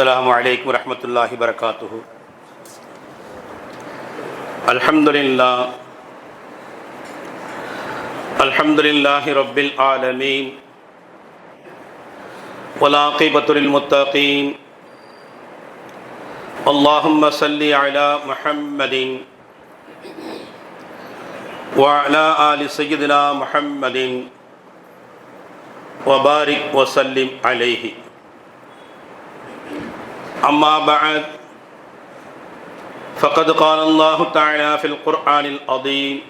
السلام عليكم ورحمة الله وبركاته. الحمد لله. الحمد لله رب العالمين. والعاقبة للمتقين. اللهم صل على محمد وعلى آل سيدنا محمد وبارك وسلم عليه. أما بعد فقد قال الله تعالى في القرآن العظيم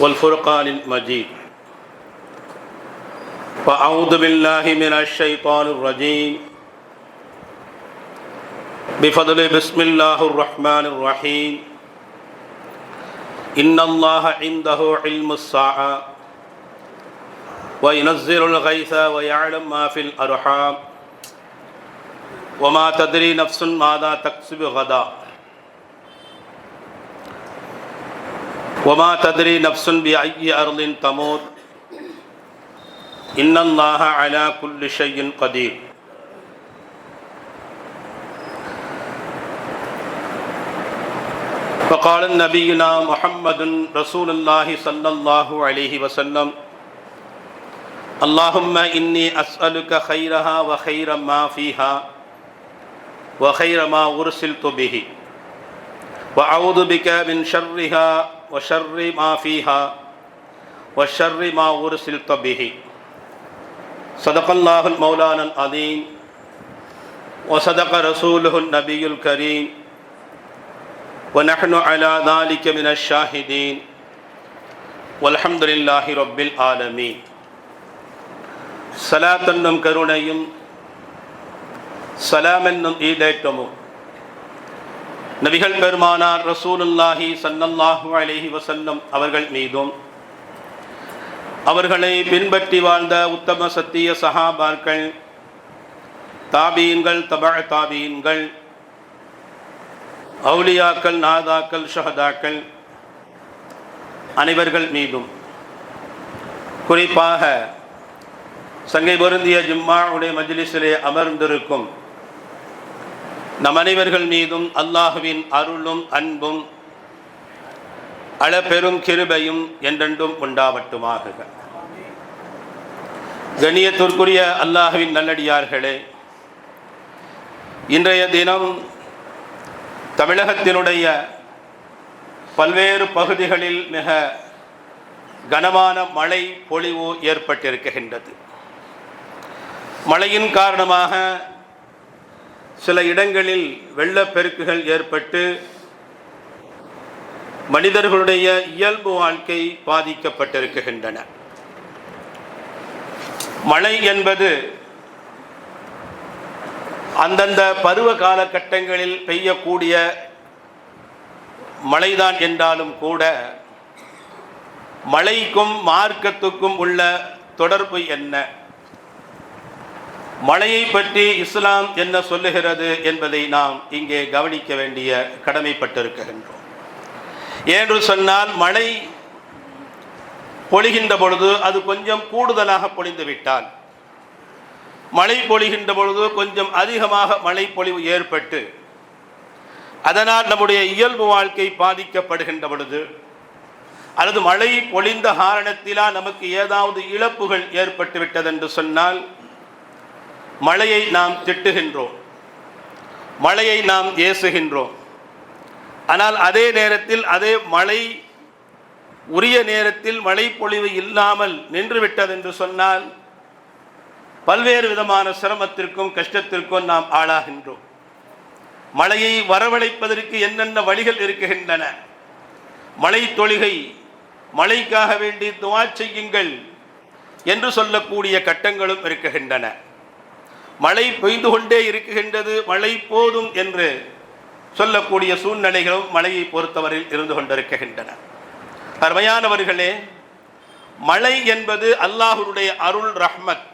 والفرقان المجيد. فأعوذ بالله من الشيطان الرجيم. بفضل بسم الله الرحمن الرحيم. إن الله عنده علم الساعة وينزل الغيث ويعلم ما في الأرحام. وما تدري نفس ماذا تكسب غدا. وما تدري نفس بأي أرض تموت. إن الله على كل شيء قدير. فقال نبينا محمد رسول الله صلى الله عليه وسلم اللهم إني أسألك خيرها وخير ما فيها. وخير ما أرسلت به. وأعوذ بك من شرها وشر ما فيها وشر ما أرسلت به. صدق الله المولانا العظيم وصدق رسوله النبي الكريم. ونحن على ذلك من الشاهدين. والحمد لله رب العالمين. صلاة كرونيم சலாம் என்னும் ஈடேற்றமோ நபிகள் பெருமானார் ரசூலுல்லாஹி சல்லல்லாஹு அலைஹி வசல்லம் அவர்கள் மீதும் அவர்களை பின்பற்றி வாழ்ந்த உத்தம சத்திய சஹாபார்கள் தாபீன்கள் தபா தாபீன்கள் அவுலியாக்கள் நாதாக்கள் ஷஹதாக்கள் அனைவர்கள் மீதும் குறிப்பாக சங்கை பொருந்திய ஜிம்மாவுடைய மஜ்லிஸிலே அமர்ந்திருக்கும் நம் அனைவர்கள் மீதும் அல்லாஹுவின் அருளும் அன்பும் அளப்பெரும் கிருபையும் என்றென்றும் உண்டாவட்டுமாக கணியத்திற்குரிய அல்லாஹுவின் நல்லடியார்களே இன்றைய தினம் தமிழகத்தினுடைய பல்வேறு பகுதிகளில் மிக கனமான மழை பொழிவு ஏற்பட்டிருக்கின்றது. மழையின் காரணமாக சில இடங்களில் வெள்ளப்பெருக்குகள் ஏற்பட்டு மனிதர்களுடைய இயல்பு வாழ்க்கை பாதிக்கப்பட்டிருக்கின்றன. மழை என்பது அந்தந்த பருவ காலகட்டங்களில் பெய்யக்கூடிய மழைதான் என்றாலும் கூட மழைக்கும் மார்க்கத்துக்கும் உள்ள தொடர்பு என்ன? மழையை பற்றி இஸ்லாம் என்ன சொல்லுகிறது என்பதை நாம் இங்கே கவனிக்க வேண்டிய கடமைப்பட்டிருக்கின்றோம். ஏன்று சொன்னால் மழை பொழிகின்ற பொழுது அது கொஞ்சம் கூடுதலாக பொழிந்து விட்டால் மழை பொழிகின்ற பொழுது கொஞ்சம் அதிகமாக மழை பொழிவு ஏற்பட்டு அதனால் நம்முடைய இயல்பு வாழ்க்கை பாதிக்கப்படுகின்ற பொழுது அல்லது மழை பொழிந்த காரணத்திலா நமக்கு ஏதாவது இழப்புகள் ஏற்பட்டு விட்டதென்று சொன்னால் மழையை நாம் திட்டுகின்றோம். மழையை நாம் ஏசுகின்றோம். ஆனால் அதே நேரத்தில் அதே மழை உரிய நேரத்தில் மழை பொழிவு இல்லாமல் நின்றுவிட்டது என்று சொன்னால் பல்வேறு விதமான சிரமத்திற்கும் கஷ்டத்திற்கும் நாம் ஆளாகின்றோம். மழையை வரவழைப்பதற்கு என்னென்ன வழிகள் இருக்குகின்றன மழை தொழுகை மழைக்காக வேண்டி துவா செய்யுங்கள் என்று சொல்லக்கூடிய கட்டங்களும் இருக்குகின்றன மழை பெய்து கொண்டே இருக்குகின்றது மழை போதும் என்று சொல்லக்கூடிய சூழ்நிலைகளும் மழையை பொறுத்தவரையில் இருந்து கொண்டிருக்கின்றன. அருமையானவர்களே மழை என்பது அல்லாஹுடைய அருள் ரஹ்மத்.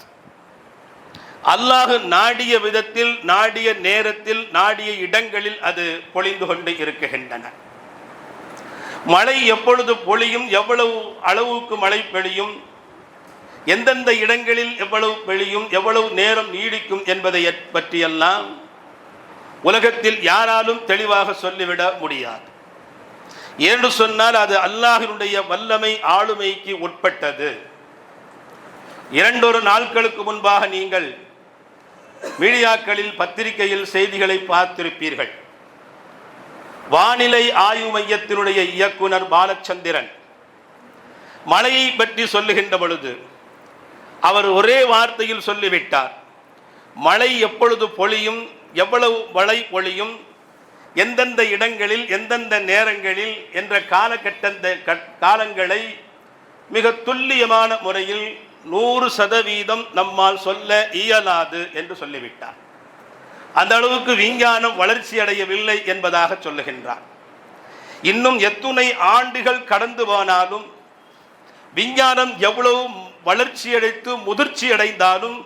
அல்லாஹு நாடிய விதத்தில் நாடிய நேரத்தில் நாடிய இடங்களில் அது பொழிந்து கொண்டு இருக்குகின்றன மழை எப்பொழுது பொழியும் எவ்வளவு அளவுக்கு மழை பெழியும் எந்தெந்த இடங்களில் எவ்வளவு வெளியும் எவ்வளவு நேரம் நீடிக்கும் என்பதை பற்றியெல்லாம் உலகத்தில் யாராலும் தெளிவாக சொல்லிவிட முடியாது. என்று சொன்னால் அது அல்லாஹினுடைய வல்லமை ஆளுமைக்கு உட்பட்டது. இரண்டொரு நாட்களுக்கு முன்பாக நீங்கள் மீடியாக்களில் பத்திரிகையில் செய்திகளை பார்த்திருப்பீர்கள். வானிலை ஆய்வு மையத்தினுடைய இயக்குனர் பாலச்சந்திரன் மழையை பற்றி சொல்லுகின்ற பொழுது அவர் ஒரே வார்த்தையில் சொல்லிவிட்டார் மழை எப்பொழுது பொழியும் எவ்வளவு மழை பொழியும் எந்தெந்த இடங்களில் எந்தெந்த நேரங்களில் என்ற காலகட்ட காலங்களை மிக துல்லியமான முறையில் நூறு சதவீதம் நம்மால் சொல்ல இயலாது என்று சொல்லிவிட்டார். அந்த அளவுக்கு விஞ்ஞானம் வளர்ச்சி அடையவில்லை என்பதாக சொல்லுகின்றார். இன்னும் எத்துணை ஆண்டுகள் கடந்து போனாலும் விஞ்ஞானம் எவ்வளவு வளர்ச்சியடைத்து முதிர்ச்சி அடைந்தாலும்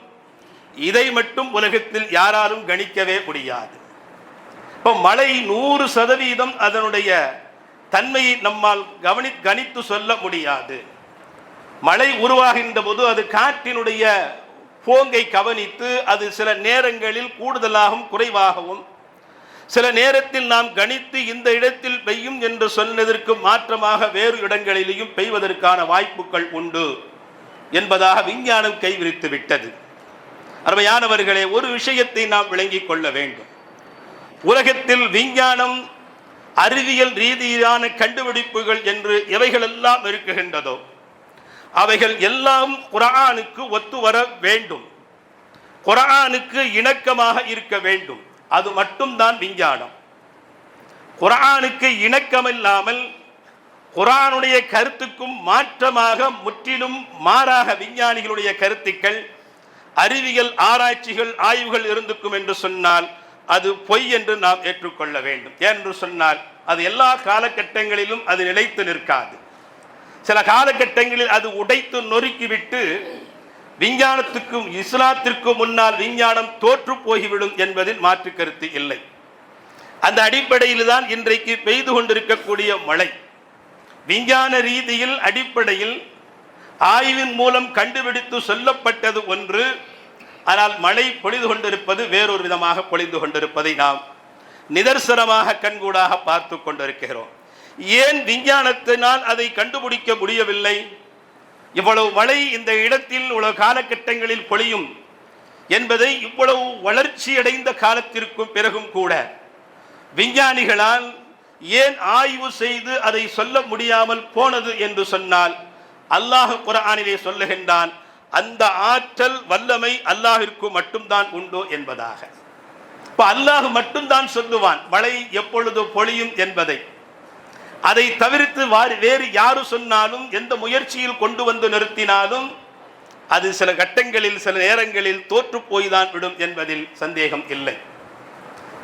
இதை மட்டும் உலகத்தில் யாராலும் கணிக்கவே முடியாது. இப்போ மழை நூறு சதவீதம் அதனுடைய தன்மையை நம்மால் கவனி கணித்து சொல்ல முடியாது. மழை உருவாகின்ற போது அது காற்றினுடைய போங்கை கவனித்து அது சில நேரங்களில் கூடுதலாகவும் குறைவாகவும் சில நேரத்தில் நாம் கணித்து இந்த இடத்தில் பெய்யும் என்று சொன்னதற்கு மாற்றமாக வேறு இடங்களிலேயும் பெய்வதற்கான வாய்ப்புகள் உண்டு. என்பதாக விஞ்ஞானம் கைவிரித்து விட்டது. அருமையானவர்களே ஒரு விஷயத்தை நாம் விளங்கிக் கொள்ள வேண்டும். உலகத்தில் விஞ்ஞானம் அறிவியல் ரீதியிலான கண்டுபிடிப்புகள் என்று எவைகளெல்லாம் இருக்குகின்றதோ அவைகள் எல்லாம் குரானுக்கு ஒத்து வர வேண்டும். குரானுக்கு இணக்கமாக இருக்க வேண்டும். அது மட்டும்தான் விஞ்ஞானம். குரானுக்கு இணக்கமில்லாமல் குரானுடைய கருத்துக்கும் மாற்றமாக முற்றிலும் மாறாக விஞ்ஞானிகளுடைய கருத்துக்கள் அறிவியல் ஆராய்ச்சிகள் ஆய்வுகள் இருந்துக்கும் என்று சொன்னால் அது பொய் என்று நாம் ஏற்றுக்கொள்ள வேண்டும். என்று சொன்னால் அது எல்லா காலகட்டங்களிலும் அது நிலைத்து நிற்காது. சில காலகட்டங்களில் அது உடைத்து நொறுக்கிவிட்டு விஞ்ஞானத்துக்கும் இஸ்லாத்திற்கும் முன்னால் விஞ்ஞானம் தோற்று போய்விடும் என்பதில் மாற்று கருத்து இல்லை. அந்த அடிப்படையில் தான் இன்றைக்கு பெய்து கொண்டிருக்கக்கூடிய மழை. விஞ்ஞான ரீதியில் அடிப்படையில் ஆய்வின் மூலம் கண்டுபிடித்து சொல்லப்பட்டது ஒன்று. ஆனால் மழை பொழிந்து கொண்டிருப்பது வேறொரு விதமாக பொழிந்து கொண்டிருப்பதை நாம் நிதர்சனமாக கண்கூடாக பார்த்து கொண்டிருக்கிறோம். ஏன் விஞ்ஞானத்தினால் அதை கண்டுபிடிக்க முடியவில்லை? இவ்வளவு மழை இந்த இடத்தில் உள்ள காலகட்டங்களில் பொழியும் என்பதை இவ்வளவு வளர்ச்சியடைந்த காலத்திற்கும் பிறகும் கூட விஞ்ஞானிகளால் ஏன் ஆய்வு செய்து அதை சொல்ல முடியாமல் போனது என்று சொன்னால் அல்லாஹ் குரானிலே சொல்லுகின்றான் அந்த ஆற்றல் வல்லமை அல்லாஹிற்கு மட்டும்தான் உண்டு என்பதாக. இப்போ அல்லாஹ் மட்டும்தான் சொல்லுவான் மழை எப்பொழுது பொழியும் என்பதை. அதை தவிர்த்து வேறு யாரு சொன்னாலும் எந்த முயற்சியில் கொண்டு வந்து நிறுத்தினாலும் அது சில கட்டங்களில் சில நேரங்களில் தோற்று போய்தான் விடும் என்பதில் சந்தேகம் இல்லை.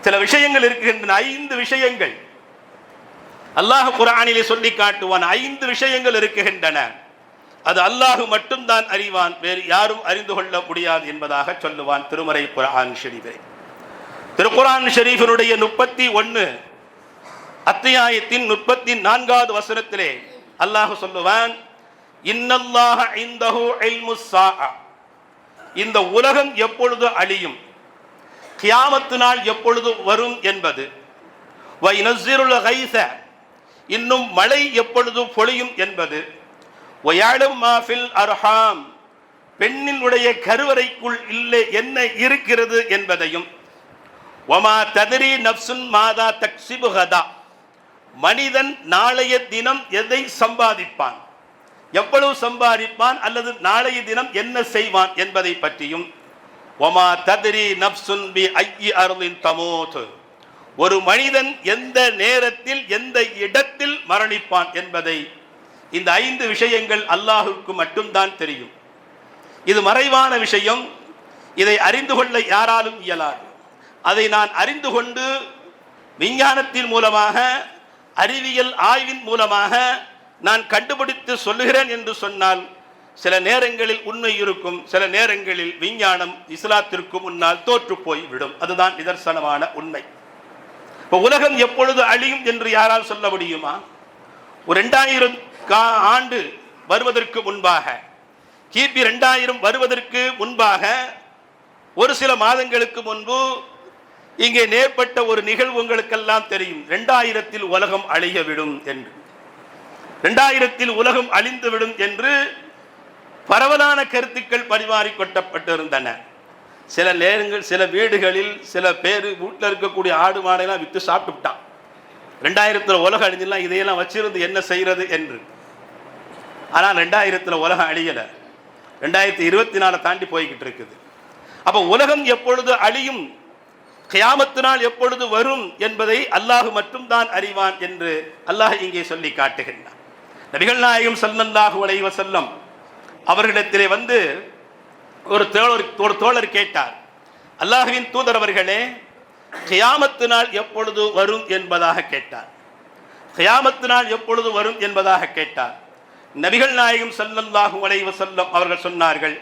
சில விஷயங்கள் இருக்கின்றன ஐந்து விஷயங்கள். அல்லாஹ் குரானிலே சொல்லி காட்டுவான். ஐந்து விஷயங்கள் இருக்குகின்றன அது அல்லாஹு மட்டும்தான் அறிவான் வேறு யாரும் அறிந்து கொள்ள முடியாது என்பதாக சொல்லுவான் திருமறை குரான் ஷெரீஃபை. திருக்குரான் ஷெரீஃபினுடைய முப்பத்தி ஒன்று அத்தியாயத்தின் முப்பத்தி நான்காவது வசனத்திலே அல்லாஹு சொல்லுவான் இன்னல்லாஹ இந்தஹு இந்த உலகம் எப்பொழுது அழியும்? கியாமத்து நாள் எப்பொழுது வரும் என்பது. இன்னும் மழை எப்பொழுது பொழியும் என்பது. அர்ஹாம். பெண்ணினுடைய கருவறைக்குள் இல்லை என்ன இருக்கிறது என்பதையும். ஒமா ததிரி நப்சுன் மாதா தக்சிபுகதா மனிதன் நாளைய தினம் எதை சம்பாதிப்பான்? எவ்வளவு சம்பாதிப்பான் அல்லது நாளைய தினம் என்ன செய்வான் என்பதை பற்றியும். ஒமா ததிரி நப்சுன் பி ஐ அருளின் தமோது. ஒரு மனிதன் எந்த நேரத்தில் எந்த இடத்தில் மரணிப்பான் என்பதை இந்த ஐந்து விஷயங்கள் அல்லாஹுக்கு மட்டும்தான் தெரியும். இது மறைவான விஷயம். இதை அறிந்து கொள்ள யாராலும் இயலாது. அதை நான் அறிந்து கொண்டு விஞ்ஞானத்தின் மூலமாக அறிவியல் ஆய்வின் மூலமாக நான் கண்டுபிடித்து சொல்லுகிறேன் என்று சொன்னால் சில நேரங்களில் உண்மை இருக்கும் சில நேரங்களில் விஞ்ஞானம் இஸ்லாத்திற்கு முன்னால் தோற்று போய் விடும் அதுதான் நிதர்சனமான உண்மை. இப்போ உலகம் எப்பொழுது அழியும் என்று யாரால் சொல்ல முடியுமா? ஒரு ரெண்டாயிரம் ஆண்டு வருவதற்கு முன்பாக கிபி ரெண்டாயிரம் வருவதற்கு முன்பாக ஒரு சில மாதங்களுக்கு முன்பு இங்கே நேர்பட்ட ஒரு நிகழ்வு உங்களுக்கெல்லாம் தெரியும். ரெண்டாயிரத்தில் உலகம் அழியவிடும் என்று. ரெண்டாயிரத்தில் உலகம் அழிந்துவிடும் என்று பரவலான கருத்துக்கள் பரிமாறிக்கொட்டப்பட்டிருந்தன சில நேரங்கள் சில வீடுகளில் சில பேர் வீட்டில் இருக்கக்கூடிய ஆடு மாடையெல்லாம் விற்று சாப்பிட்டு விட்டான் ரெண்டாயிரத்தில் உலகம் அழிஞ்செல்லாம் இதையெல்லாம் வச்சிருந்து என்ன செய்கிறது என்று. ஆனால் ரெண்டாயிரத்தில் உலகம் அழியலை. ரெண்டாயிரத்தி இருபத்தி நாலு தாண்டி போய்கிட்டு இருக்குது. அப்போ உலகம் எப்பொழுது அழியும்? கியாமத்து நாள் எப்பொழுது வரும் என்பதை அல்லாஹ் மட்டும்தான் அறிவான் என்று அல்லாஹ் இங்கே சொல்லி காட்டுகின்றான். நபிகள் நாயகம் ஸல்லல்லாஹு அலைஹி அவர்களிடத்திலே வந்து ஒரு தோழர் ஒரு தோழர் கேட்டார். அல்லாஹுவின் தூதர் அவர்களே கியாமத்து நாள் எப்பொழுது வரும் என்பதாக கேட்டார். கியாமத்து நாள் எப்பொழுது வரும் என்பதாக கேட்டார். நபிகள் நாயகம் சல்லல்லாஹு அலைஹி செல்லம் அவர்கள் சொன்னார்கள்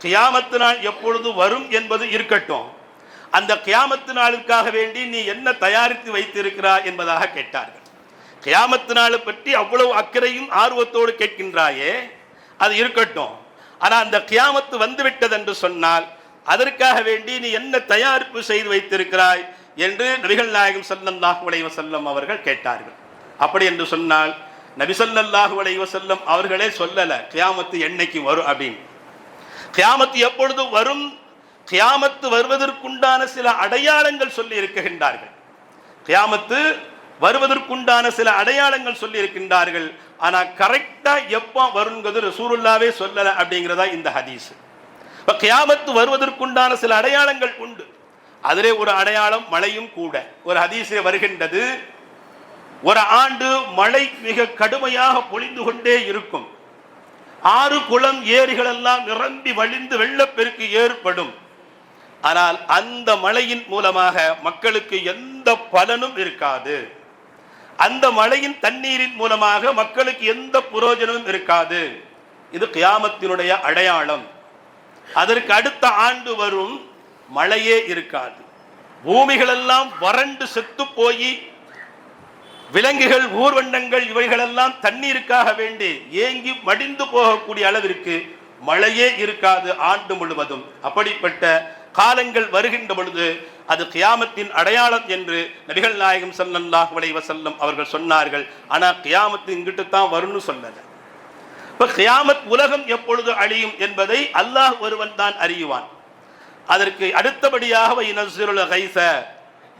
கியாமத்து நாள் எப்பொழுது வரும் என்பது இருக்கட்டும். அந்த கியாமத்து நாளுக்காக வேண்டி நீ என்ன தயாரித்து வைத்திருக்கிறாய் என்பதாக கேட்டார்கள். கியாமத்து நாளை பற்றி அவ்வளவு அக்கறையும் ஆர்வத்தோடு கேட்கின்றாயே அது இருக்கட்டும். ஆனால் அந்த கியாமத்து வந்துவிட்டது என்று சொன்னால் அதற்காக வேண்டி நீ என்ன தயாரிப்பு செய்து வைத்திருக்கிறாய் என்று நபிகள் நாயகம் சல்லல்லாஹு அலைஹி செல்லம் அவர்கள் கேட்டார்கள். அப்படி என்று சொன்னால் நபி ஸல்லல்லாஹு அலைஹி செல்லம் அவர்களே சொல்லலை கியாமத்து என்னைக்கு வரும் அப்படின்னு. கியாமத்து எப்பொழுது வரும்? கியாமத்து வருவதற்குண்டான சில அடையாளங்கள் சொல்லி இருக்கின்றார்கள். கியாமத்து வருவதற்குண்டான சில அடையாளங்கள் சொல்லி இருக்கின்றார்கள். ஆனா கரெக்டா எப்போ வருங்கிறது ரசூருல்லாவே சொல்லலை அப்படிங்கிறதா இந்த ஹதீஸ். இப்ப கியாமத்து வருவதற்குண்டான சில அடையாளங்கள் உண்டு. அதிலே ஒரு அடையாளம் மழையும் கூட. ஒரு ஹதீஸில் வருகின்றது ஒரு ஆண்டு மழை மிக கடுமையாக பொழிந்து கொண்டே இருக்கும். ஆறு குளம் ஏரிகள் எல்லாம் நிரம்பி வழிந்து வெள்ளப்பெருக்கு ஏற்படும். ஆனால் அந்த மழையின் மூலமாக மக்களுக்கு எந்த பலனும் இருக்காது. அந்த மழையின் தண்ணீரின் மூலமாக மக்களுக்கு எந்த புரோஜனமும் இருக்காது. இது கியாமத்தினுடைய அடையாளம். அதற்கு அடுத்த ஆண்டு வரும் மழையே இருக்காது. பூமிகளெல்லாம் வறண்டு செத்து போய் விலங்குகள் ஊர்வண்டங்கள் இவைகளெல்லாம் தண்ணீருக்காக வேண்டி ஏங்கி மடிந்து போகக்கூடிய அளவிற்கு மழையே இருக்காது ஆண்டு முழுவதும். அப்படிப்பட்ட காலங்கள் வருகின்ற பொழுது அது கியாமத்தின் அடையாளம் என்று நபிகள் நாயகம் ஸல்லல்லாஹு அலைஹி வஸல்லம் அவர்கள் சொன்னார்கள். ஆனால் கியாமத்து இங்கிட்டு தான் வரும்னு சொன்னது. இப்போ கியாமத் உலகம் எப்பொழுது அழியும் என்பதை அல்லாஹ் ஒருவன் தான் அறியுவான். அதற்கு அடுத்தபடியாக இனசுருள கைச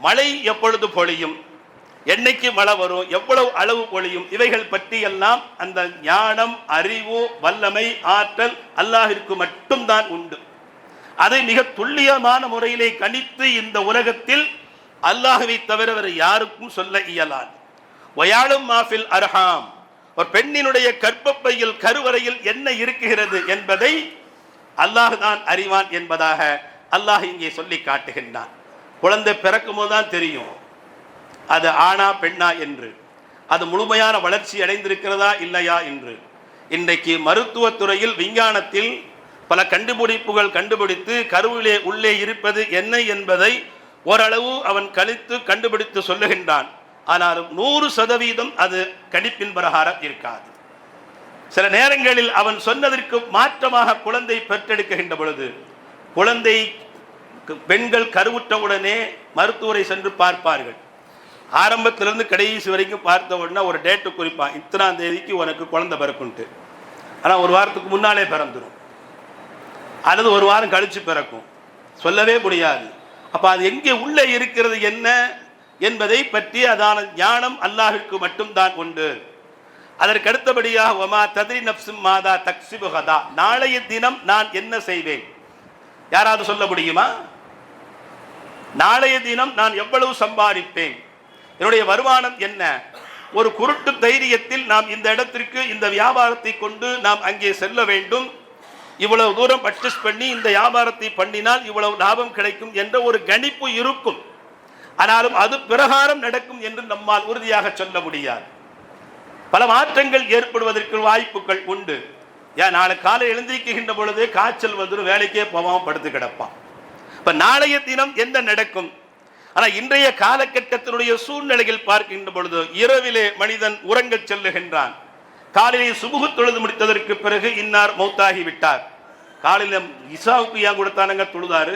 மழை எப்பொழுது பொழியும் என்னைக்கு மழை வரும் எவ்வளவு அளவு பொழியும் இவைகள் பற்றி எல்லாம் அந்த ஞானம் அறிவு வல்லமை ஆற்றல் அல்லாஹிற்கு மட்டும்தான் உண்டு. அதை மிக துல்லியமான முறையிலே கணித்து இந்த உலகத்தில் அல்லாஹுவை தவிர வேறு யாருக்கும் சொல்ல இயலாது. வயாளும் மாஃபில் அர்ஹாம். ஒரு பெண்ணினுடைய கற்பப்பையில் கருவறையில் என்ன இருக்குகிறது என்பதை அல்லாஹ் தான் அறிவான் என்பதாக அல்லாஹ் இங்கே சொல்லி காட்டுகின்றான். குழந்தை பிறக்கும் போது தான் தெரியும். அது ஆணா பெண்ணா என்று. அது முழுமையான வளர்ச்சி அடைந்திருக்கிறதா இல்லையா என்று. இன்றைக்கு மருத்துவத்துறையில் விஞ்ஞானத்தில் பல கண்டுபிடிப்புகள் கண்டுபிடித்து கருவிலே உள்ளே இருப்பது என்ன என்பதை ஓரளவு அவன் கணித்து கண்டுபிடித்து சொல்லுகின்றான். ஆனாலும் நூறு சதவீதம் அது கணிப்பின் பிரகாரம் இருக்காது. சில நேரங்களில் அவன் சொன்னதற்கு மாற்றமாக குழந்தை பெற்றெடுக்கின்ற பொழுது குழந்தை பெண்கள் கருவுற்றவுடனே மருத்துவரை சென்று பார்ப்பார்கள். ஆரம்பத்திலிருந்து கடைசி வரைக்கும் பார்த்த உடனே ஒரு டேட்டு குறிப்பான் இத்தனாம் தேதிக்கு உனக்கு குழந்தை பிறக்குன்ட்டு ஆனால் ஒரு வாரத்துக்கு முன்னாலே பிறந்துடும் அல்லது ஒரு வாரம் கழிச்சு பிறக்கும். சொல்லவே முடியாது. அப்போ அது எங்கே உள்ளே இருக்கிறது என்ன என்பதை பற்றி அதான ஞானம் அல்லாஹிற்கு மட்டும்தான் உண்டு. அதற்கு அடுத்தபடியாக ஒமா ததிரி நப்சும் மாதா தக்சிபுகதா நாளைய தினம் நான் என்ன செய்வேன்? யாராவது சொல்ல முடியுமா? நாளைய தினம் நான் எவ்வளவு சம்பாதிப்பேன்? என்னுடைய வருமானம் என்ன? ஒரு குருட்டு தைரியத்தில் நாம் இந்த இடத்திற்கு இந்த வியாபாரத்தை கொண்டு நாம் அங்கே செல்ல வேண்டும். இவ்வளவு தூரம் பர்ச்சேஸ் பண்ணி இந்த வியாபாரத்தை பண்ணினால் இவ்வளவு லாபம் கிடைக்கும் என்ற ஒரு கணிப்பு இருக்கும். ஆனாலும் அது பிரகாரம் நடக்கும் என்று நம்மால் உறுதியாக சொல்ல முடியாது. பல மாற்றங்கள் ஏற்படுவதற்கு வாய்ப்புகள் உண்டு. ஏன் நாளை காலை எழுந்திருக்கின்ற பொழுது காய்ச்சல் வந்துடும் வேலைக்கே போவாமல் படுத்து கிடப்பான். இப்போ நாளைய தினம் என்ன நடக்கும்? ஆனால் இன்றைய காலகட்டத்தினுடைய சூழ்நிலையில் பார்க்கின்ற பொழுது இரவிலே மனிதன் உறங்கச் செல்லுகின்றான். காலையிலே சுபுகு தொழுது முடித்ததற்கு பிறகு இன்னார் மௌத்தாகி விட்டார். காலையில் இசாவுக்கு ஏன் கொடுத்தானுங்க தொழுதாரு.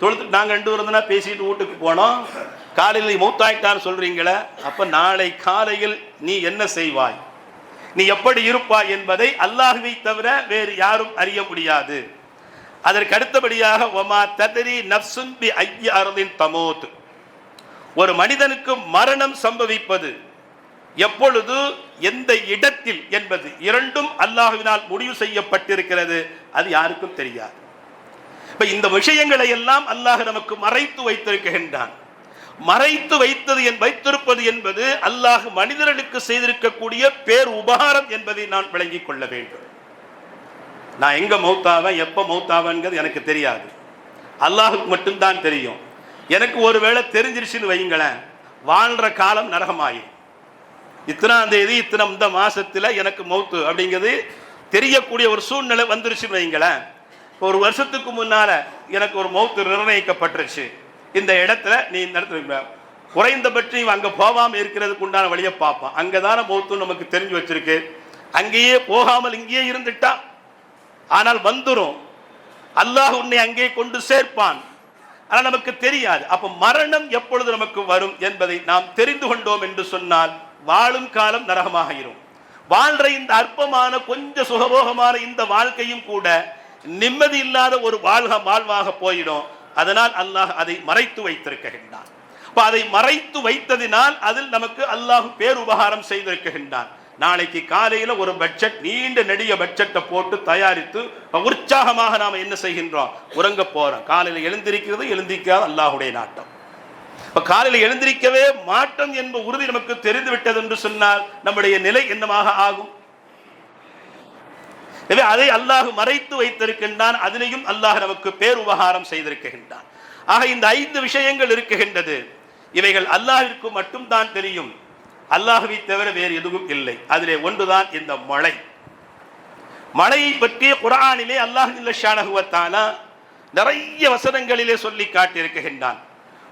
தொழுது நாங்கள் ரெண்டு வருதுனா பேசிட்டு வீட்டுக்கு போனோம். காலையில் மௌத்தாயிட்டான்னு சொல்கிறீங்களே அப்போ நாளை காலையில் நீ என்ன செய்வாய்? நீ எப்படி இருப்பாய் என்பதை அல்லாஹுவை தவிர வேறு யாரும் அறிய முடியாது. அதற்கு அடுத்தபடியாக ஒமா ததரி நப்சுன் பி ஐய அருளின் தமோத். ஒரு மனிதனுக்கு மரணம் சம்பவிப்பது எப்பொழுது எந்த இடத்தில் என்பது இரண்டும் அல்லாஹுவினால் முடிவு செய்யப்பட்டிருக்கிறது அது யாருக்கும் தெரியாது. இப்ப இந்த விஷயங்களை எல்லாம் அல்லாஹ் நமக்கு மறைத்து வைத்திருக்கின்றான். மறைத்து வைத்தது என் வைத்திருப்பது என்பது அல்லாஹ் மனிதர்களுக்கு செய்திருக்கக்கூடிய பேர் உபகாரம் என்பதை நான் விளங்கிக் கொள்ள வேண்டும். நான் எங்க மௌத்தாவேன் எப்ப மௌத்தாவேங்கிறது எனக்கு தெரியாது. அல்லாஹுக்கு மட்டும்தான் தெரியும். எனக்கு ஒருவேளை தெரிஞ்சிருச்சுன்னு வைங்களேன் வாழ்ற காலம் நரகமாயும் இத்தனாம் தேதி இத்தனை இந்த மாசத்துல எனக்கு மௌத்து அப்படிங்கிறது தெரியக்கூடிய ஒரு சூழ்நிலை வந்துருச்சுன்னு வைங்களேன். ஒரு வருஷத்துக்கு முன்னால எனக்கு ஒரு மௌத்து நிர்ணயிக்கப்பட்டுருச்சு. இந்த இடத்துல நீ இந்த இடத்துல குறைந்தபட்சம் இவன் அங்க போகாம இருக்கிறதுக்கு உண்டான வழியை பார்ப்பான் அங்கதான மௌத்து நமக்கு தெரிஞ்சு வச்சிருக்கு. அங்கேயே போகாமல் இங்கேயே இருந்துட்டா. ஆனால் வந்துடும் அல்லாஹ் உன்னை அங்கே கொண்டு சேர்ப்பான். ஆனால் நமக்கு தெரியாது. அப்ப மரணம் எப்பொழுது நமக்கு வரும் என்பதை நாம் தெரிந்து கொண்டோம் என்று சொன்னால் வாழும் காலம் நரகமாகிரும். வாழ்ற இந்த அற்பமான கொஞ்சம் சுகபோகமான இந்த வாழ்க்கையும் கூட நிம்மதி இல்லாத ஒரு வாழ்க வாழ்வாக போயிடும். அதனால் அல்லாஹ் அதை மறைத்து வைத்திருக்கின்றான். இப்போ அதை மறைத்து வைத்ததினால் அதில் நமக்கு அல்லாஹ் பேருபகாரம் செய்திருக்கின்றான். நாளைக்கு காலையில் ஒரு பட்ஜெட் நீண்ட நெடிய பட்ஜெட்டை போட்டு தயாரித்து உற்சாகமாக நாம் என்ன செய்கின்றோம்? உறங்க போகிறோம் காலையில் எழுந்திருக்கிறது எழுந்திருக்காது அல்லாஹுடைய நாட்டம். இப்போ காலையில எழுந்திருக்கவே மாட்டோம் என்ப உறுதி நமக்கு தெரிந்து விட்டது என்று சொன்னால் நம்முடைய நிலை என்னமாக ஆகும்? எனவே அதை அல்லாஹ் மறைத்து வைத்திருக்கின்றான் அதிலையும் அல்லாஹ் நமக்கு பேருபகாரம் செய்திருக்கின்றான். ஆக இந்த ஐந்து விஷயங்கள் இருக்குகின்றது இவைகள் அல்லாஹிற்கு மட்டும்தான் தெரியும். அல்லாஹுவை தவிர வேறு எதுவும் இல்லை. அதிலே ஒன்றுதான் இந்த மழை. மழையை பற்றி குரானிலே அல்லாஹ் ஷானகுவத்தாலா நிறைய வசனங்களிலே சொல்லி காட்டியிருக்கின்றான்.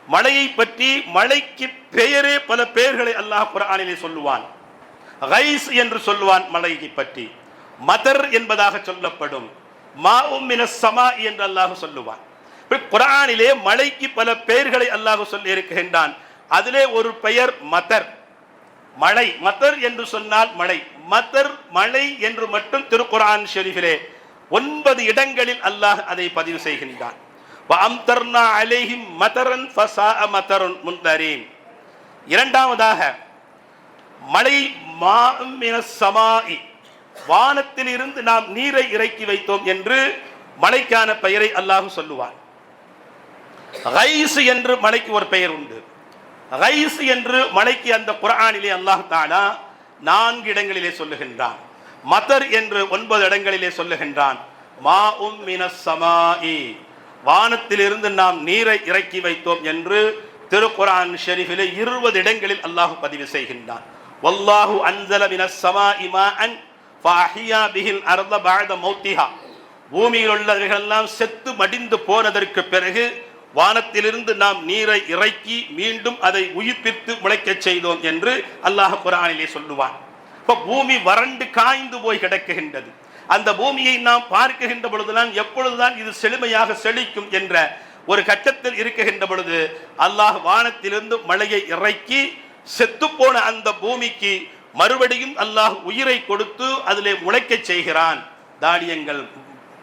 மழையை பற்றி மழைக்கு பெயரே பல பெயர்களை அல்லாஹ் குரானிலே சொல்லுவான். கைஸ் என்று சொல்லுவான் மழையை பற்றி. மதர் என்பதாக சொல்லப்படும். மா சமா என்று அல்லாஹ் சொல்லுவான். குரானிலே மழைக்கு பல பெயர்களை அல்லாஹ் சொல்லி இருக்கின்றான். அதிலே ஒரு பெயர் மதர். மழை மதர் என்று சொன்னால் மழை மதர் மழை என்று மட்டும் திருக்குரான் ஷெரீஃபிலே ஒன்பது இடங்களில் அல்லாஹ் அதை பதிவு செய்கின்றான். வஅம்தர்னா அலைஹிம் மதரன் ஃபஸாஅ மதருன் முன்தரீன் இரண்டாவதாக மழை மாமின சமாஇ வானத்தில் இருந்து நாம் நீரை இறக்கி வைத்தோம் என்று மலைக்கான பெயரை அல்லாஹ் சொல்லுவான். ரைஸ் என்று மலைக்கு ஒரு பெயர் உண்டு. ரைஸ் என்று மலைக்கு அந்த குரானிலே அல்லாஹ் தானா நான்கு இடங்களிலே சொல்லுகின்றான். மதர் என்று ஒன்பது இடங்களிலே சொல்லுகின்றான். மா உம் சமாஇ. வானத்திலிருந்து நாம் நீரை இறக்கி வைத்தோம் என்று திருக்குரான் ஷெரீஃபிலே இருபது இடங்களில் அல்லாஹு பதிவு செய்கின்றான். வல்லாஹு அன்சல சமா இமா அன் ஃபஅஹியா பிஹில் அர்த பஅத மௌத்திஹா. பூமியில் உள்ளவர்களெல்லாம் செத்து மடிந்து போனதற்கு பிறகு வானத்திலிருந்து நாம் நீரை இறக்கி மீண்டும் அதை உயிர்ப்பித்து முளைக்கச் செய்தோம் என்று அல்லாஹ் குரானிலே சொல்லுவான். இப்போ பூமி வறண்டு காய்ந்து போய் கிடக்குகின்றது. அந்த பூமியை நாம் பார்க்கின்ற பொழுதுதான் எப்பொழுதுதான் இது செழுமையாக செழிக்கும் என்ற ஒரு கட்டத்தில் இருக்குகின்ற பொழுது அல்லாஹ் வானத்திலிருந்து மழையை இறக்கி செத்துப்போன அந்த பூமிக்கு மறுபடியும் அல்லாஹ் உயிரை கொடுத்து அதிலே முளைக்கச் செய்கிறான். தானியங்கள்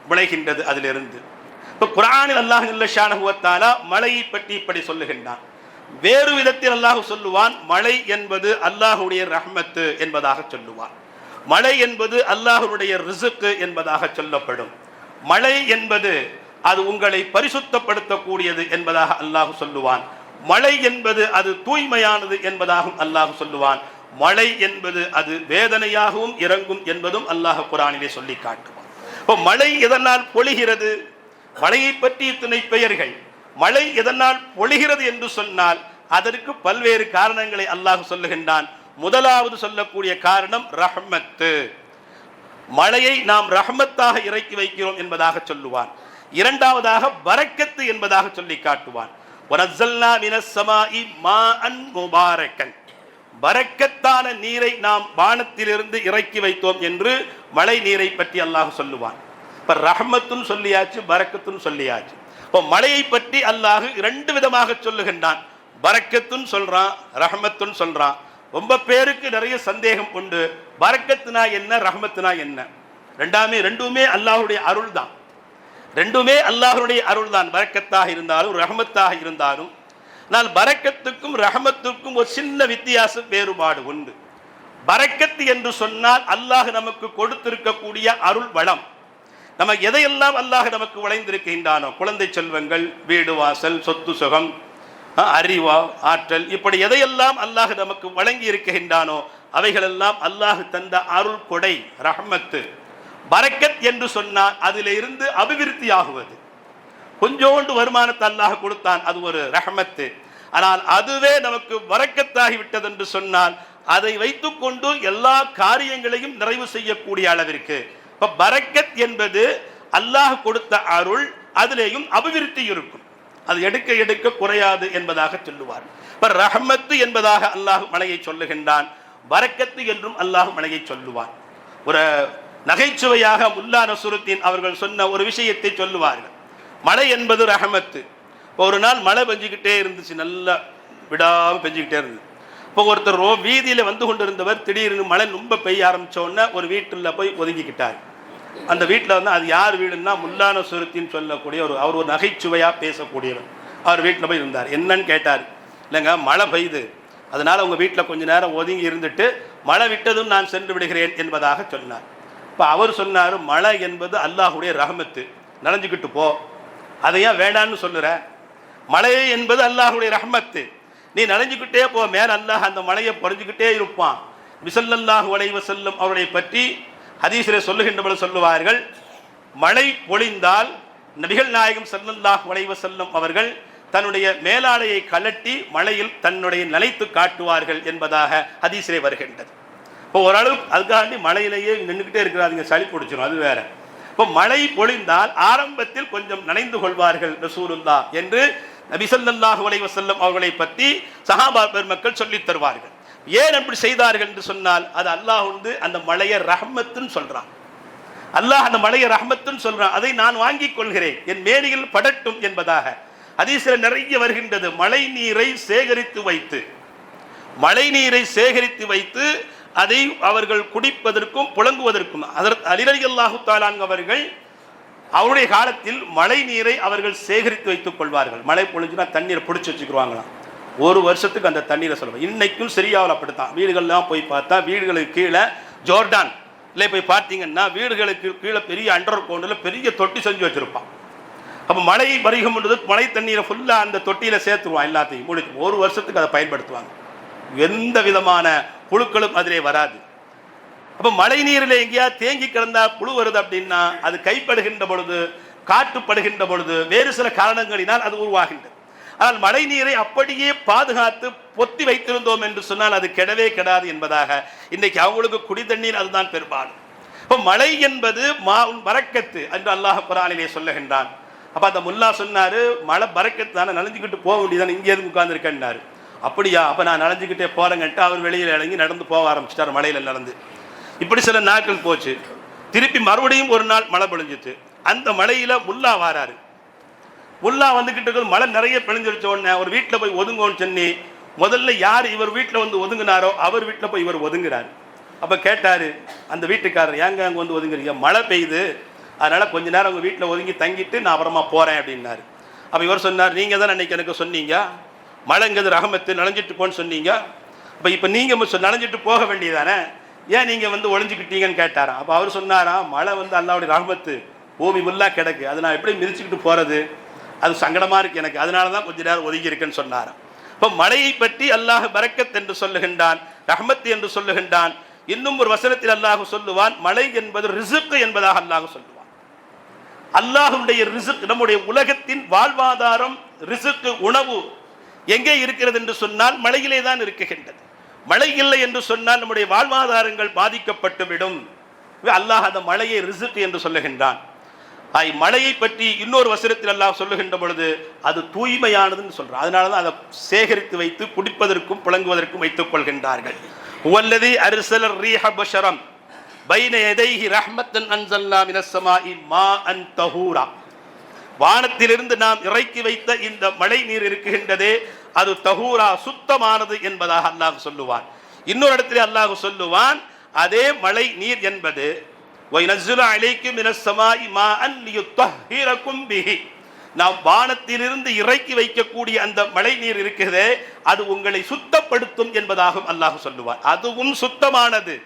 விளைகின்றது அதிலிருந்து. இப்போ குரானில் அல்லாஹ் ஷானகுவத்தாலா மழையை பற்றி இப்படி சொல்லுகின்றான். வேறு விதத்தில் அல்லாஹ் சொல்லுவான் மழை என்பது அல்லாஹுடைய ரஹ்மத்து என்பதாக சொல்லுவான். மழை என்பது அல்லாஹருடைய ரிசுக்கு என்பதாக சொல்லப்படும். மழை என்பது அது உங்களை பரிசுத்தப்படுத்தக்கூடியது என்பதாக அல்லாஹ் சொல்லுவான். மழை என்பது அது தூய்மையானது என்பதாகவும் அல்லாஹ் சொல்லுவான். மழை என்பது அது வேதனையாகவும் இறங்கும் என்பதும் அல்லாஹ் குரானிலே சொல்லி காட்டுவான். இப்போ மழை எதனால் பொழிகிறது? மழையை பற்றி இத்தனை பெயர்கள். மழை எதனால் பொழிகிறது என்று சொன்னால் அதற்கு பல்வேறு காரணங்களை அல்லாஹ் சொல்லுகின்றான். முதலாவது சொல்லக்கூடிய காரணம் ரஹ்மத்து. மழையை நாம் ரஹ்மத்தாக இறக்கி வைக்கிறோம் என்பதாக சொல்லுவான். இரண்டாவதாக பரக்கத்து என்பதாக சொல்லி காட்டுவான். பரக்கத்தான நீரை நாம் வானத்திலிருந்து இறக்கி வைத்தோம் என்று மழை நீரை பற்றி அல்லாஹ் சொல்லுவான். இப்போ ரஹமத்துன்னு சொல்லியாச்சு பரக்கத்துன்னு சொல்லியாச்சு. இப்போ மழையை பற்றி அல்லாஹ் இரண்டு விதமாக சொல்லுகின்றான். பரக்கத்துன்னு சொல்கிறான் ரஹமத்துன்னு சொல்கிறான் ரொம்ப பேருக்கு நிறைய சந்தேகம் உண்டு. பரக்கத்துனா என்ன ரஹமத்துனா என்ன? ரெண்டாமே ரெண்டுமே அல்லாஹ்வுடைய அருள் தான் ரெண்டுமே அல்லாஹ்வுடைய அருள் தான் பரக்கத்தாக இருந்தாலும் ரஹமத்தாக இருந்தாலும். நான் பரக்கத்துக்கும் ரஹமத்துக்கும் ஒரு சின்ன வித்தியாசம் வேறுபாடு உண்டு. பரக்கத்து என்று சொன்னால் அல்லாஹ் நமக்கு கொடுத்திருக்கக்கூடிய அருள் வளம். நம்ம எதையெல்லாம் அல்லாஹ் நமக்கு வளைந்திருக்கின்றானோ குழந்தை செல்வங்கள் வீடு வாசல் சொத்து சுகம் அறிவா ஆற்றல் இப்படி எதையெல்லாம் அல்லாஹ் நமக்கு வழங்கி இருக்கின்றானோ அவைகளெல்லாம் அல்லாஹ் தந்த அருள் கொடை ரஹமத்து பரக்கத் என்று சொன்னால் அதில் இருந்து அபிவிருத்தி ஆகுவது கொஞ்சோண்டு வருமானத்தை அல்லாஹ் கொடுத்தான் அது ஒரு ரஹமத்து. ஆனால் அதுவே நமக்கு வரக்கத்தாகி விட்டது என்று சொன்னால் அதை வைத்துக்கொண்டு எல்லா காரியங்களையும் நிறைவு செய்யக்கூடிய அளவிற்கு. இப்ப பரக்கத் என்பது அல்லாஹ் கொடுத்த அருள் அதிலேயும் அபிவிருத்தி இருக்கும். அது எடுக்க எடுக்க குறையாது என்பதாக சொல்லுவார். இப்போ ரஹமத்து என்பதாக அல்லாஹ் மலையை சொல்லுகின்றான். வரக்கத்து என்றும் அல்லாஹ் மலையை சொல்லுவான் ஒரு நகைச்சுவையாக முல்லா நசுருத்தீன் அவர்கள் சொன்ன ஒரு விஷயத்தை சொல்லுவார்கள். மழை என்பது ரஹமத்து. இப்போ ஒரு நாள் மழை பெஞ்சுக்கிட்டே இருந்துச்சு நல்லா விடாமல் பெஞ்சுக்கிட்டே இருந்தது. இப்போ ஒருத்தர் ரோ வீதியில் வந்து கொண்டிருந்தவர் திடீர்னு மழை ரொம்ப பெய்ய ஆரம்பித்தோன்னே ஒரு வீட்டில் போய் ஒதுங்கிக்கிட்டார். அந்த வீட்டில் வந்து அது யார் வீடுன்னா முல்லான சுருத்தின்னு சொல்லக்கூடிய ஒரு அவர் ஒரு நகைச்சுவையாக பேசக்கூடியவர். அவர் வீட்டில் போய் இருந்தார். என்னன்னு கேட்டார். இல்லைங்க மழை பெய்யுது. அதனால் உங்கள் வீட்டில் கொஞ்ச நேரம் ஒதுங்கி இருந்துட்டு மழை விட்டதும் நான் சென்று விடுகிறேன் என்பதாக சொன்னார். இப்போ அவர் சொன்னார் மழை என்பது அல்லாஹுடைய ரஹமத்து. நனைஞ்சுக்கிட்டு போ. அதை ஏன் வேண்டான்னு சொல்லுற? மழை என்பது அல்லாஹுடைய ரஹமத்து. நீ நனைஞ்சுக்கிட்டே போ. மேலே அல்லாஹ் அந்த மழையை பொறிஞ்சுக்கிட்டே இருப்பான். விசல்லல்லாஹு அலைஹி செல்லும் அவரை பற்றி ஹதீஸிலே சொல்லுகின்றவர்கள் சொல்லுவார்கள் மழை பொழிந்தால் நபிகள் நாயகம் ஸல்லல்லாஹு வளைவு செல்லும் அவர்கள் தன்னுடைய மேலாடையை கலட்டி மழையில் தன்னுடைய நிலைத்து காட்டுவார்கள் என்பதாக ஹதீஸிலே வருகின்றது. இப்போ ஓரளவு அதுக்காண்டி மழையிலேயே நின்றுக்கிட்டே இருக்கிறாருங்க சளி பிடிச்சிரும் அது வேற. இப்போ மழை பொழிந்தால் ஆரம்பத்தில் கொஞ்சம் நனைந்து கொள்வார்கள் ரசூலுல்லா என்று நபிசல்லாஹு ஸல்லல்லாஹு அலைஹி அவர்களை பற்றி சஹாபா பெருமக்கள் சொல்லித் தருவார்கள். ஏன் அப்படி செய்தார்கள் என்று சொன்னால் அது அல்லாஹ் வந்து அந்த மலையை ரஹ்மத்துன்னு சொல்றான். அல்லாஹ் அந்த மலையை ரஹ்மத்துன்னு சொல்றான். அதை நான் வாங்கிக் கொள்கிறேன். என் மேனியில் படட்டும் என்பதாக. ஹதீஸில் நிறைய வருகின்றது. மழை நீரை சேகரித்து வைத்து. மழை நீரை சேகரித்து வைத்து அதை அவர்கள் குடிப்பதற்கும் புழங்குவதற்கும். அதற்கு அலிரலி அல்லாஹு தாலான் அவர்கள் அவருடைய காலத்தில் மழை நீரை அவர்கள் சேகரித்து வைத்துக் கொள்வார்கள். மழை பொழிஞ்சுனா தண்ணீரை பிடிச்சி வச்சுக்கிருவாங்களாம். ஒரு வருஷத்துக்கு அந்த தண்ணீரை சொல்லுவோம் இன்னைக்கும் சிரியாவில் அப்படித்தான். வீடுகள்லாம் போய் பார்த்தா வீடுகளுக்கு கீழே ஜோர்டான். இல்லை போய் பார்த்தீங்கன்னா வீடுகளுக்கு கீழே பெரிய அண்டர் கிரவுண்டில் பெரிய தொட்டி செஞ்சு வச்சுருப்பான். அப்போ மழை வருகின்றது மழை தண்ணீரை ஃபுல்லாக அந்த தொட்டியில் சேர்த்துருவான் எல்லாத்தையும். முடிச்சு ஒரு வருஷத்துக்கு அதை பயன்படுத்துவாங்க. எந்த விதமான புழுக்களும் அதிலே வராது. அப்போ மழை நீரில் எங்கேயா தேங்கி கிடந்தா புழு வருது அப்படின்னா அது கைப்படுகின்ற பொழுது காட்டுப்படுகின்ற பொழுது வேறு சில காரணங்களினால் அது உருவாகின்றது. ஆனால் மழை நீரை அப்படியே பாதுகாத்து பொத்தி வைத்திருந்தோம் என்று சொன்னால் அது கெடவே கெடாது என்பதாக இன்றைக்கு அவங்களுக்கு குடி தண்ணீர் அதுதான் பெரும்பாலும். இப்போ மழை என்பது மா உன் பறக்கத்து என்று அல்லாஹ் குரானிலே சொல்லுகின்றான். அப்போ அந்த முல்லா சொன்னார் மழை பறக்கத்து தானே நனைஞ்சுக்கிட்டு போக வேண்டியதானே இங்கே எதுக்கு உட்காந்துருக்கேன்னாரு அப்படியா அப்போ நான் நனைஞ்சுக்கிட்டே போறேங்கன்ட்டு அவர் வெளியில் இறங்கி நடந்து போக ஆரம்பிச்சிட்டார் மழையில் நடந்து. இப்படி சில நாட்கள் போச்சு. திருப்பி மறுபடியும் ஒரு நாள் மழை பொழிஞ்சிச்சு. அந்த மழையில் முல்லா வாராரு. உள்ளா வந்துகிட்டு மழை நிறைய பிழிஞ்சிருச்ச உடனே. ஒரு வீட்டில் போய் ஒதுங்கோன்னு சொல்லி முதல்ல யார் இவர் வீட்டில் வந்து ஒதுங்கினாரோ அவர் வீட்டில் போய் இவர் ஒதுங்குறாரு. அப்போ கேட்டார் அந்த வீட்டுக்காரர் ஏங்க அங்கே வந்து ஒதுங்குறீங்க? மழை பெய்யுது. அதனால் கொஞ்ச நேரம் உங்கள் வீட்டில் ஒதுங்கி தங்கிட்டு நான் அப்புறமா போகிறேன் அப்படின்னாரு. அப்போ இவர் சொன்னார் நீங்கள் தான் அன்றைக்கி எனக்கு சொன்னீங்க? மழைங்கிறது ரகமத்து நனைஞ்சிட்டு போன்னு சொன்னீங்க? அப்போ இப்போ நீங்கள் நனைஞ்சிட்டு போக வேண்டியதானே? ஏன் நீங்கள் வந்து ஒளிஞ்சுக்கிட்டீங்கன்னு கேட்டாராம். அப்போ அவர் சொன்னாராம் மழை வந்து அல்லாவுடைய ரகமத்து பூமி முல்லா கிடக்கு. அது நான் எப்படி மிதிச்சுக்கிட்டு போகிறது அது சங்கடமாக இருக்குது எனக்கு. அதனால தான் கொஞ்ச நேரம் ஒதுங்கி இருக்குன்னு சொன்னாராம் இப்போ மழையை பற்றி அல்லாஹ் பரக்கத் என்று சொல்லுகின்றான் ரஹமத் என்று சொல்லுகின்றான். இன்னும் ஒரு வசனத்தில் அல்லாஹ் சொல்லுவான் மழை என்பது ரிசுக்கு என்பதாக அல்லாஹ் சொல்லுவான். அல்லாஹுடைய ரிசுக் நம்முடைய உலகத்தின் வாழ்வாதாரம் ரிசுக்கு உணவு எங்கே இருக்கிறது என்று சொன்னால் மழையிலே தான் இருக்குகின்றது மழை இல்லை என்று சொன்னால் நம்முடைய வாழ்வாதாரங்கள் பாதிக்கப்பட்டு விடும் அல்லாஹ் அந்த மழையை ரிசுக்கு என்று சொல்லுகின்றான். ஐ மழையை பற்றி இன்னொரு வசனத்தில் அல்லாஹ் சொல்லுகின்ற பொழுது அது தூய்மையானதுன்னு சொல்றான். அதனால தான் அதை சேகரித்து வைத்து குடிப்பதற்கும் புழங்குவதற்கும் வைத்துக் கொள்கின்றார்கள். உவல்லதி அரிசலர் ரீஹ பஷரம் பைன எதைஹி ரஹ்மத்தன் அன்சல்லா மினஸ்ஸமாஇ மா அன் தஹூரா. வானத்திலிருந்து நாம் இறக்கி வைத்த இந்த மழை நீர் இருக்குகின்றதே அது தஹூரா சுத்தமானது என்பதாக அல்லாஹ் சொல்லுவான். இன்னொரு இடத்துல அல்லாஹ் சொல்லுவான் அதே மழை நீர் என்பது وَيْنَزِّلُ عَلَيْكُم مِّنَ السَّمَاءِ مَاءً لِيُطَهِّرَكُم بِهِ நாம் வானத்திலிருந்து இறக்கி வைக்கக்கூடிய அந்த மழை நீர் இருக்கிறதே அது உங்களை சுத்தப்படுத்தும் என்பதாகவும் அல்லாஹ் சொல்லுவான் அதுவும் சுத்தமானது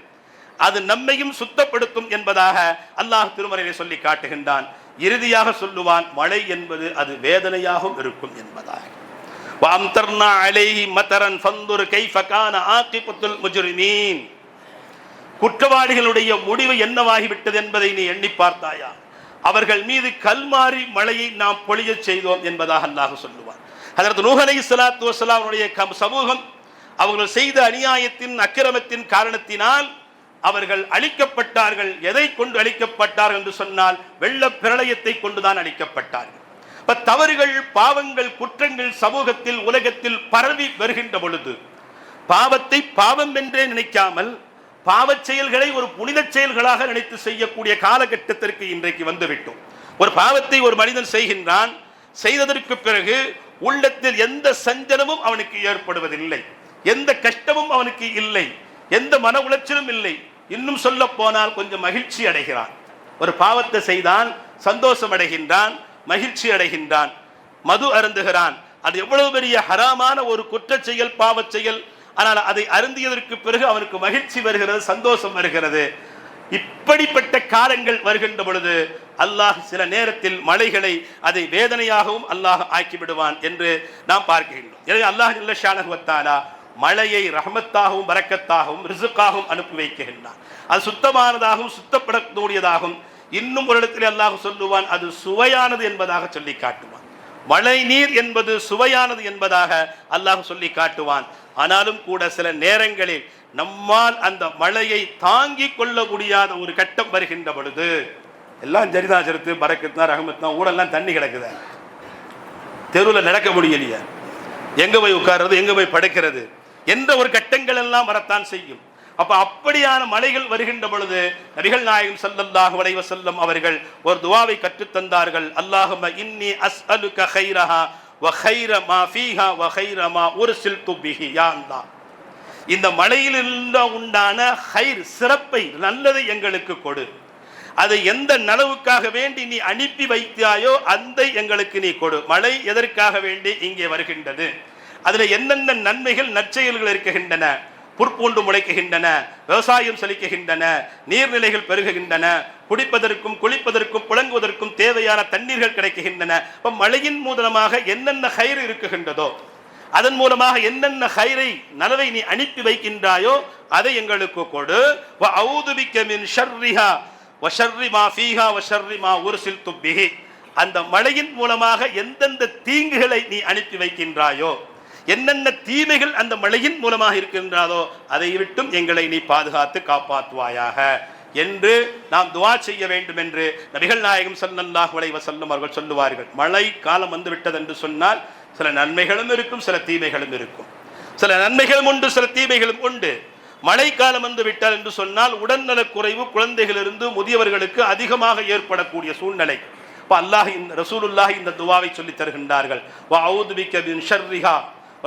அது நம்மையும் சுத்தப்படுத்தும் என்பதாக அல்லாஹ் திருமறையை சொல்லி காட்டுகின்றான் இறுதியாக சொல்லுவான் மழை என்பது அது வேதனையாகவும் இருக்கும் என்பதாக وَأَمْطَرْنَا عَلَيْهِمْ مَطَرًا فَانظُرْ كَيْفَ كَانَ عَاقِبَةُ الْمُجْرِمِينَ குற்றவாளிகளுடைய முடிவு என்னவாகிவிட்டது என்பதை நீ எண்ணி பார்த்தாயா? அவர்கள் மீது கல்மாரி மழையை நாம் பொழியச் செய்தோம் என்பதாக அல்லாஹ் சொல்லுவார் அதற்கு நூகலை சலாத்து வசலாமுடைய சமூகம் அவர்கள் செய்த அநியாயத்தின் அக்கிரமத்தின் காரணத்தினால் அவர்கள் அழிக்கப்பட்டார்கள். எதை கொண்டு அழிக்கப்பட்டார்கள் என்று சொன்னால் வெள்ள பிரளயத்தை கொண்டுதான் அழிக்கப்பட்டார்கள். இப்ப தவறுகள் பாவங்கள் குற்றங்கள் சமூகத்தில் உலகத்தில் பரவி வருகின்ற பொழுது பாவத்தை பாவம் என்றே நினைக்காமல் பாவச் செயல்களை ஒரு புனித செயல்களாக நினைத்து செய்யக்கூடிய காலகட்டத்திற்கு இன்றைக்கு வந்துவிட்டோம். ஒரு பாவத்தை ஒரு மனிதன் செய்கின்றான் செய்ததற்கு பிறகு உள்ளத்தில் எந்த சஞ்சலமும் அவனுக்கு ஏற்படுவதில்லை. எந்த கஷ்டமும் அவனுக்கு இல்லை. எந்த மன உளைச்சலும் இல்லை. இன்னும் சொல்ல போனால் கொஞ்சம் மகிழ்ச்சி அடைகிறான். ஒரு பாவத்தை செய்தான் சந்தோஷம் அடைகின்றான் மகிழ்ச்சி அடைகின்றான் மது அருந்துகிறான். அது எவ்வளவு பெரிய ஹராமான ஒரு குற்றச் செயல் பாவச் செயல் ஆனால் அதை அருந்தியதற்கு பிறகு அவனுக்கு மகிழ்ச்சி வருகிறது சந்தோஷம் வருகிறது. இப்படிப்பட்ட காலங்கள் வருகின்ற பொழுது அல்லாஹ் சில நேரத்தில் மலைகளை அதை வேதனையாகவும் அல்லாஹ் ஆக்கிவிடுவான் என்று நாம் பார்க்கின்றோம். எனவே அல்லாஹ் இல்லஷானகுவத்தாலா மழையை ரஹமத்தாகவும் வரக்கத்தாகவும் ரிசுக்காகவும் அனுப்பி வைக்கின்றான். அது சுத்தமானதாகவும் சுத்தப்படக்கூடியதாகவும் இன்னும் ஒரு இடத்தில் அல்லாஹ் சொல்லுவான் அது சுவையானது என்பதாக சொல்லி காட்டுவான். மழை நீர் என்பது சுவையானது என்பதாக அல்லாஹ் சொல்லி காட்டுவான். ஆனாலும் கூட சில நேரங்களில் நம்மால் அந்த மழையை தாங்கிக் கொள்ள முடியாத ஒரு கட்டம் வருகின்ற பொழுது எல்லாம் சரிதான் சிறுத்து பறக்குத்தான் ரகமத்தான் ஊரெல்லாம் தண்ணி கிடக்குது. தெருவில் நடக்க முடியலையே. எங்க போய் உட்கார்றது எங்க போய் படுக்கிறது? என்ற ஒரு கட்டங்கள் எல்லாம் வரத்தான் செய்யும். அப்ப அப்படியான மலைகள் வருகின்ற பொழுது நபிகள் நாயகம் ஸல்லல்லாஹு அலைஹி வஸல்லம் அவர்கள் ஒரு துவாவை கற்றுத் தந்தார்கள் அல்லாஹும்ம இன்னி அஸ்அலுக கைரஹா கஹைரஹா கைர மா ஃபீஹா வ ஒரு மா உர்சில்து பிஹி. யா அல்லாஹ் இந்த மலையிலிருந்து உண்டான ஹைர் சிறப்பை நல்லதை எங்களுக்கு கொடு. அதை எந்த நலவுக்காக வேண்டி நீ அனுப்பி வைத்தாயோ அந்த எங்களுக்கு நீ கொடு. மழை எதற்காக வேண்டி இங்கே வருகின்றது. அதில் என்னென்ன நன்மைகள் நற்செயல்கள் இருக்கின்றன? புற்பூண்டு முளைக்குகின்றன விவசாயம் செழிக்குகின்றன நீர்நிலைகள் பெருகுகின்றன குடிப்பதற்கும் குளிப்பதற்கும் புழங்குவதற்கும் தேவையான தண்ணீர்கள் கிடைக்குகின்றன. இப்போ மழையின் மூலமாக என்னென்ன ஹைர் இருக்குகின்றதோ அதன் மூலமாக என்னென்ன ஹைரை நலவை நீ அனுப்பி வைக்கின்றாயோ அதை எங்களுக்கு கொடு. வ மின் ஷர்ரிஹா வஷர்ரி மா ஃபீஹா வஷர்ரி மா உர்சில் துப்பிஹி. அந்த மழையின் மூலமாக எந்தெந்த தீங்குகளை நீ அனுப்பி வைக்கின்றாயோ என்னென்ன தீமைகள் அந்த மழையின் மூலமாக இருக்கின்றதோ அதை விட்டும் எங்களை நீ பாதுகாத்து காப்பாற்றுவாயாக என்று நாம் துவா செய்ய வேண்டும் என்று நபிகள் நாயகம் ஸல்லல்லாஹு அலைஹி செல்லும் அவர்கள் சொல்லுவார்கள். மழை காலம் வந்து விட்டது என்று சொன்னால் சில நன்மைகளும் இருக்கும் சில தீமைகளும் இருக்கும். சில நன்மைகளும் உண்டு சில தீமைகளும் உண்டு. மழை காலம் வந்து விட்டால் என்று சொன்னால் உடல்நலக் குறைவு குழந்தைகளிலிருந்து முதியவர்களுக்கு அதிகமாக ஏற்படக்கூடிய சூழ்நிலை. இப்போ அல்லாஹ் இந்த ரசூலுல்லாஹி இந்த துவாவை சொல்லி தருகின்றார்கள்.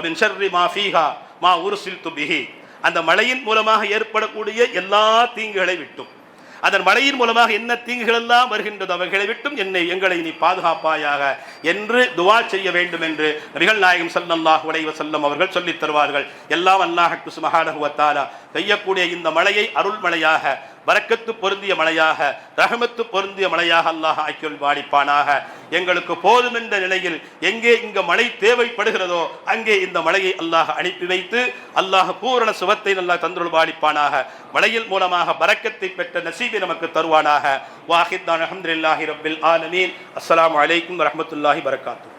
ஷர்ரி மா ஃபீஹா மா உர்சில்து பிஹி. அந்த மழையின் மூலமாக ஏற்படக்கூடிய எல்லா தீங்குகளை விட்டும். அதன் மழையின் மூலமாக என்ன தீங்குகள் எல்லாம் வருகின்றது அவைகளை விட்டும் என்னை எங்களை நீ பாதுகாப்பாயாக என்று துவா செய்ய வேண்டும் என்று நபிகள் நாயகம் சல்லாஹ் உடைய செல்லம் அவர்கள் சொல்லித் தருவார்கள். எல்லாம் அல்லாஹ்க்கு சுப்ஹானஹு வ பெய்யக்கூடிய இந்த மழையை அருள்மழையாக வரக்கத்து பொருந்திய மழையாக ரஹமத்து பொருந்திய மழையாக அல்லாஹ் ஆக்கியல் வாடிப்பானாக. எங்களுக்கு போதும் என்ற நிலையில் எங்கே இங்கு மழை தேவைப்படுகிறதோ அங்கே இந்த மழையை அல்லாஹ் அனுப்பி வைத்து அல்லாஹ் பூரண சுபத்தை நல்லா தந்துருள் வாடிப்பானாக. மலையில் மூலமாக பரக்கத்தை பெற்ற நசீபை நமக்கு தருவானாக. வாஹித் அஹமதுல்லாஹி ரபில் ஆலமீன். அஸ்லாம் அலைக்கும் வரமத்துல்லாஹி வரகாத்து